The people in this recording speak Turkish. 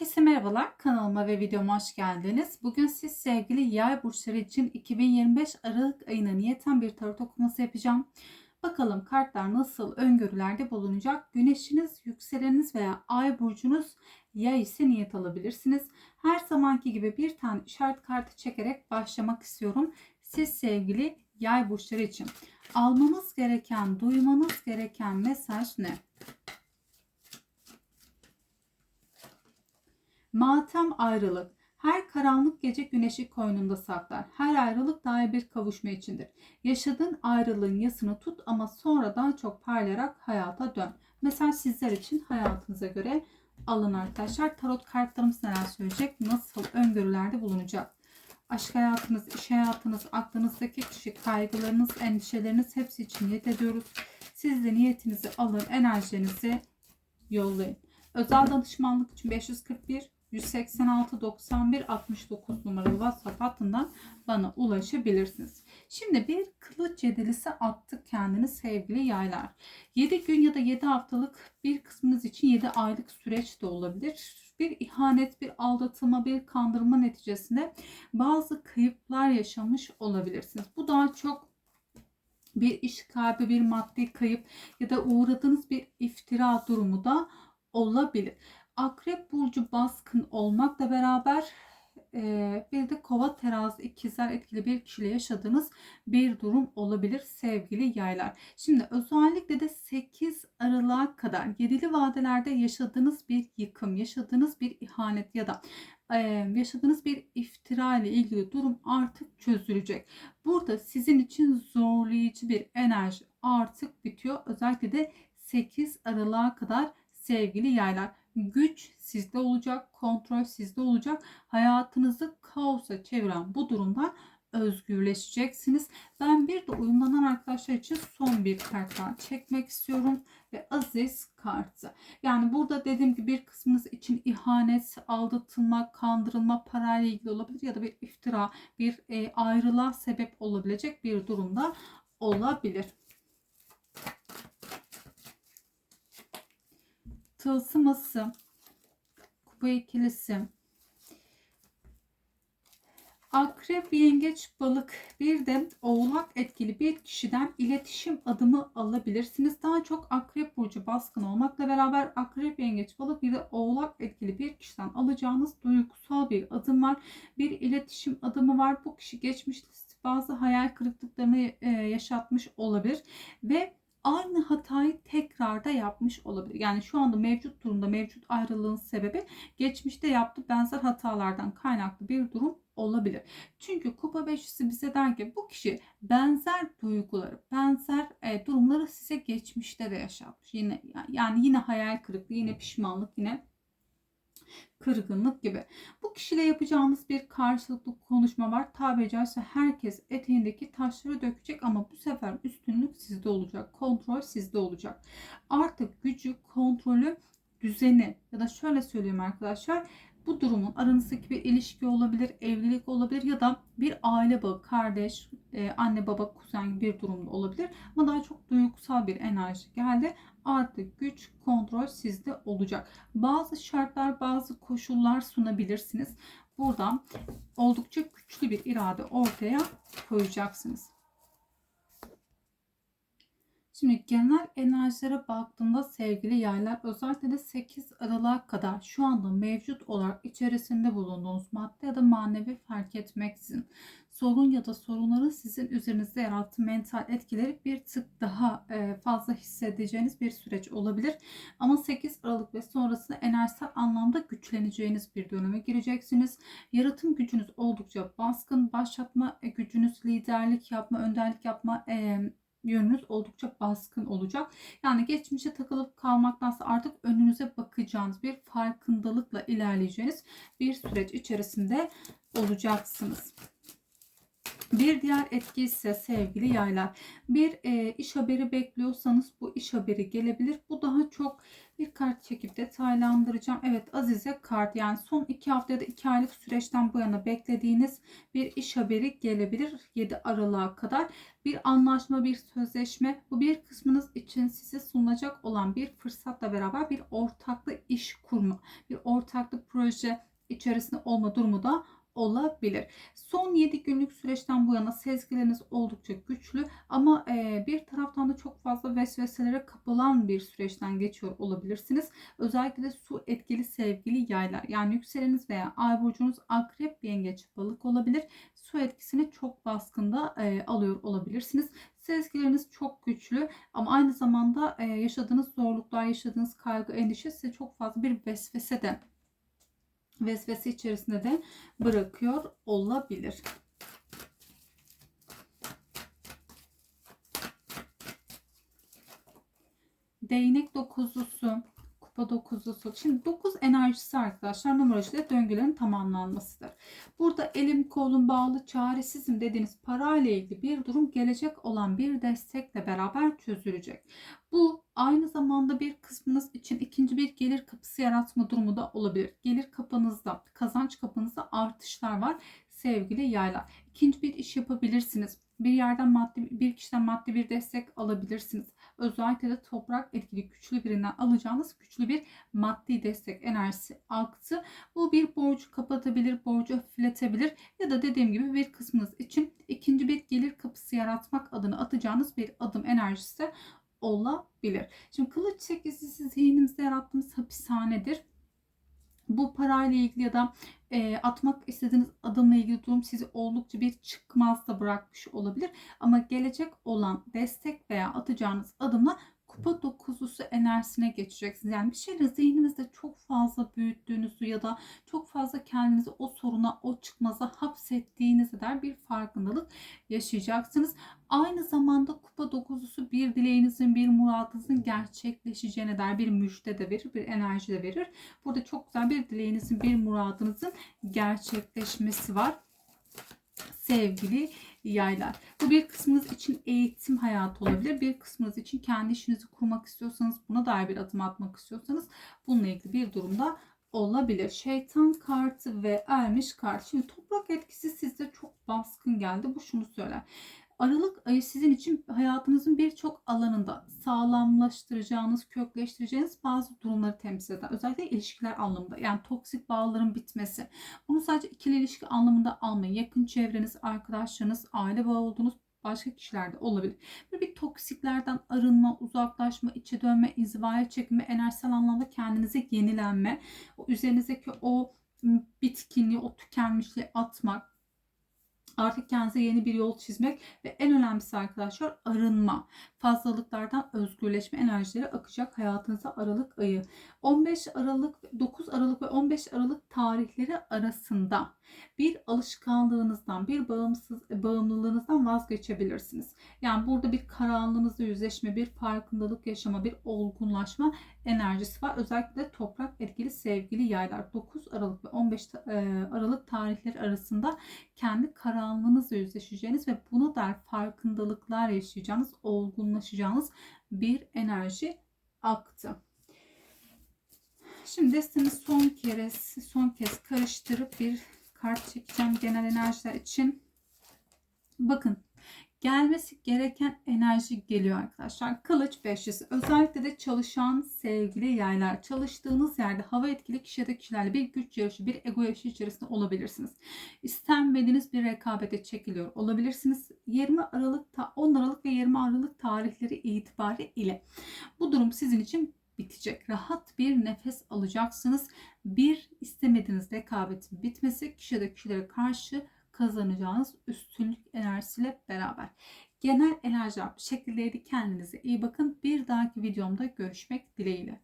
Herkese merhabalar. Kanalıma ve videoma hoş geldiniz. Bugün siz sevgili yay burçları için 2025 Aralık ayına niyeten bir tarot okuması yapacağım. Bakalım kartlar nasıl öngörülerde bulunacak. Güneşiniz, yükseleniniz veya ay burcunuz yay ise niyet alabilirsiniz. Her zamanki gibi bir tane işaret kartı çekerek başlamak istiyorum. Siz sevgili yay burçları için almanız gereken, duymanız gereken mesaj ne? Matem ayrılık. Her karanlık gece güneşi koynunda saklar. Her ayrılık dair bir kavuşma içindir. Yaşadığın ayrılığın yasını tut ama sonra daha çok parlayarak hayata dön. Mesaj sizler için hayatınıza göre alın arkadaşlar. Tarot kartlarımız neler söyleyecek? Nasıl öngörülerde bulunacak? Aşk hayatınız, iş hayatınız, aklınızdaki kişi, kaygılarınız, endişeleriniz hepsi için niyet ediyoruz. Siz de niyetinizi alın, enerjinizi yollayın. Özel danışmanlık için 541 186 91 69 numaralı WhatsApp hattından bana ulaşabilirsiniz. Şimdi bir kılıç yedilisi attık kendini sevgili yaylar. 7 gün ya da 7 haftalık bir kısmınız için 7 aylık süreç de olabilir. Bir ihanet, bir aldatılma, bir kandırma neticesinde bazı kayıplar yaşamış olabilirsiniz. Bu daha çok bir iş kaybı, bir maddi kayıp ya da uğradığınız bir iftira durumu da olabilir. Akrep burcu baskın olmakla beraber e, bir de kova terazi ikizler etkili bir kişiyle yaşadığınız bir durum olabilir sevgili yaylar. Şimdi özellikle de 8 Aralık'a kadar yedili vadelerde yaşadığınız bir yıkım, yaşadığınız bir ihanet ya da e, yaşadığınız bir iftira ile ilgili durum artık çözülecek. Burada sizin için zorlayıcı bir enerji artık bitiyor. Özellikle de 8 Aralık'a kadar sevgili yaylar güç sizde olacak, kontrol sizde olacak. Hayatınızı kaosa çeviren bu durumdan özgürleşeceksiniz. Ben bir de uyumlanan arkadaşlar için son bir karttan çekmek istiyorum ve aziz kartı. Yani burada dediğim gibi bir kısmınız için ihanet, aldatılma, kandırılma, parayla ilgili olabilir ya da bir iftira, bir e, ayrılığa sebep olabilecek bir durumda olabilir. Tılsıması, kupa ikilisi, akrep, yengeç, balık bir de oğlak etkili bir kişiden iletişim adımı alabilirsiniz. Daha çok akrep burcu baskın olmakla beraber akrep, yengeç, balık bir de oğlak etkili bir kişiden alacağınız duygusal bir adım var. Bir iletişim adımı var. Bu kişi geçmişte bazı hayal kırıklıklarını yaşatmış olabilir ve aynı hatayı tekrar da yapmış olabilir. Yani şu anda mevcut durumda mevcut ayrılığın sebebi geçmişte yaptığı benzer hatalardan kaynaklı bir durum olabilir. Çünkü kupa beşlisi bize der ki bu kişi benzer duyguları, benzer e, durumları size geçmişte de yaşatmış. Yine yani yine hayal kırıklığı, yine pişmanlık, yine kırgınlık gibi. Bu kişiyle yapacağınız bir karşılıklı konuşma var. Tabiri caizse herkes eteğindeki taşları dökecek ama bu sefer üstünlük sizde olacak. Kontrol sizde olacak. Artık gücü, kontrolü, düzeni ya da şöyle söyleyeyim arkadaşlar bu durumun aranızdaki bir ilişki olabilir, evlilik olabilir ya da bir aile bağı, kardeş, e, anne baba, kuzen bir durumda olabilir. Ama daha çok duygusal bir enerji geldi. Artık güç, kontrol sizde olacak. Bazı şartlar, bazı koşullar sunabilirsiniz. Buradan oldukça güçlü bir irade ortaya koyacaksınız. Şimdi genel enerjilere baktığımda sevgili yaylar özellikle de 8 Aralık'a kadar şu anda mevcut olarak içerisinde bulunduğunuz madde ya da manevi fark etmeksizin sorun ya da sorunların sizin üzerinizde yarattığı mental etkileri bir tık daha e, fazla hissedeceğiniz bir süreç olabilir. Ama 8 Aralık ve sonrasında enerjisel anlamda güçleneceğiniz bir döneme gireceksiniz. Yaratım gücünüz oldukça baskın, başlatma gücünüz, liderlik yapma, önderlik yapma, yönünüz oldukça baskın olacak. Yani geçmişe takılıp kalmaktansa artık önünüze bakacağınız bir farkındalıkla ilerleyeceğiniz bir süreç içerisinde olacaksınız. Bir diğer etki ise sevgili yaylar. Bir e, iş haberi bekliyorsanız bu iş haberi gelebilir. Bu daha çok bir kart çekip detaylandıracağım. Evet Azize kart yani son 2 hafta ya da 2 aylık süreçten bu yana beklediğiniz bir iş haberi gelebilir 7 Aralık'a kadar. Bir anlaşma, bir sözleşme bu bir kısmınız için size sunulacak olan bir fırsatla beraber bir ortaklı iş kurma, bir ortak ortaklık proje içerisinde olma durumu da olabilir. Son 7 günlük süreçten bu yana sezgileriniz oldukça güçlü ama e, bir taraftan da çok fazla vesveselere kapılan bir süreçten geçiyor olabilirsiniz. Özellikle de su etkili sevgili yaylar yani yükseleniniz veya ay burcunuz akrep, yengeç, balık olabilir. Su etkisini çok baskında e, alıyor olabilirsiniz. Sezgileriniz çok güçlü ama aynı zamanda e, yaşadığınız zorluklar, yaşadığınız kaygı, endişe size çok fazla bir vesvese de vesvese içerisinde de bırakıyor olabilir. Değnek dokuzlusu, kupa dokuzlusu. Şimdi dokuz enerjisi arkadaşlar numerolojide döngülerin tamamlanmasıdır. Burada elim kolum bağlı çaresizim dediğiniz parayla ilgili bir durum gelecek olan bir destekle beraber çözülecek. Bu aynı zamanda bir kısmınız için ikinci bir gelir kapısı yaratma durumu da olabilir. Gelir kapınızda, kazanç kapınızda artışlar var sevgili yaylar. İkinci bir iş yapabilirsiniz. Bir yerden maddi bir kişiden maddi bir destek alabilirsiniz. Özellikle de toprak etkili güçlü birinden alacağınız güçlü bir maddi destek enerjisi aktı. Bu bir borcu kapatabilir, borcu hafifletebilir ya da dediğim gibi bir kısmınız için ikinci bir gelir kapısı yaratmak adına atacağınız bir adım enerjisi olabilir. Şimdi kılıç sekizlisi zihnimizde yarattığımız hapishanedir. Bu parayla ilgili ya da e, atmak istediğiniz adımla ilgili durum sizi oldukça bir çıkmazda bırakmış olabilir. Ama gelecek olan destek veya atacağınız adımla kupa dokuzlusu enerjisine geçeceksiniz. Yani bir şeyleri zihninizde çok fazla büyüttüğünüzü ya da çok fazla kendinizi o soruna, o çıkmaza hapsettiğinize dair bir farkındalık yaşayacaksınız. Aynı zamanda kupa dokuzlusu bir dileğinizin, bir muradınızın gerçekleşeceğine dair bir müjde de verir, bir enerji de verir. Burada çok güzel bir dileğinizin, bir muradınızın gerçekleşmesi var sevgili yaylar. Bu bir kısmınız için eğitim hayatı olabilir. Bir kısmınız için kendi işinizi kurmak istiyorsanız, buna dair bir adım atmak istiyorsanız bununla ilgili bir durumda olabilir. Şeytan kartı ve ermiş kart. Şimdi toprak etkisi sizde çok baskın geldi. Bu şunu söyler. Aralık sizin için hayatınızın birçok alanında sağlamlaştıracağınız, kökleştireceğiniz bazı durumları temsil eder. Özellikle ilişkiler anlamında. Yani toksik bağların bitmesi. Bunu sadece ikili ilişki anlamında almayın. Yakın çevreniz, arkadaşlarınız, aile bağı olduğunuz başka kişilerde olabilir. Böyle bir toksiklerden arınma, uzaklaşma, içe dönme, inzivaya çekme, enerjisel anlamda kendinize yenilenme, o üzerinizdeki o bitkinliği, o tükenmişliği atmak, Artık kendinize yeni bir yol çizmek ve en önemlisi arkadaşlar arınma. Fazlalıklardan özgürleşme enerjileri akacak hayatınıza Aralık ayı. 15 Aralık, 9 Aralık ve 15 Aralık tarihleri arasında bir alışkanlığınızdan, bir bağımsız bağımlılığınızdan vazgeçebilirsiniz. Yani burada bir karanlığınızla yüzleşme, bir farkındalık yaşama, bir olgunlaşma enerjisi var. Özellikle toprak etkili sevgili yaylar 9 Aralık ve 15 e, Aralık tarihleri arasında kendi karanlığınızla yüzleşeceğiniz ve buna dair farkındalıklar yaşayacağınız, olgunlaşacağınız bir enerji aktı. Şimdi destemi son kez son kez karıştırıp bir kart çekeceğim genel enerjiler için. Bakın gelmesi gereken enerji geliyor arkadaşlar. Kılıç beşlisi. Özellikle de çalışan sevgili yaylar. Çalıştığınız yerde hava etkili kişide kişilerle bir güç yarışı, bir ego yarışı içerisinde olabilirsiniz. İstenmediğiniz bir rekabete çekiliyor olabilirsiniz. 20 Aralık, 10 Aralık ve 20 Aralık tarihleri itibariyle bu durum sizin için bitecek. Rahat bir nefes alacaksınız. Bir istemediğiniz rekabetin bitmesi kişide kişilere karşı kazanacağınız üstünlük enerjisiyle beraber. Genel enerjiler bu şekildeydi. Kendinize iyi bakın. Bir dahaki videomda görüşmek dileğiyle.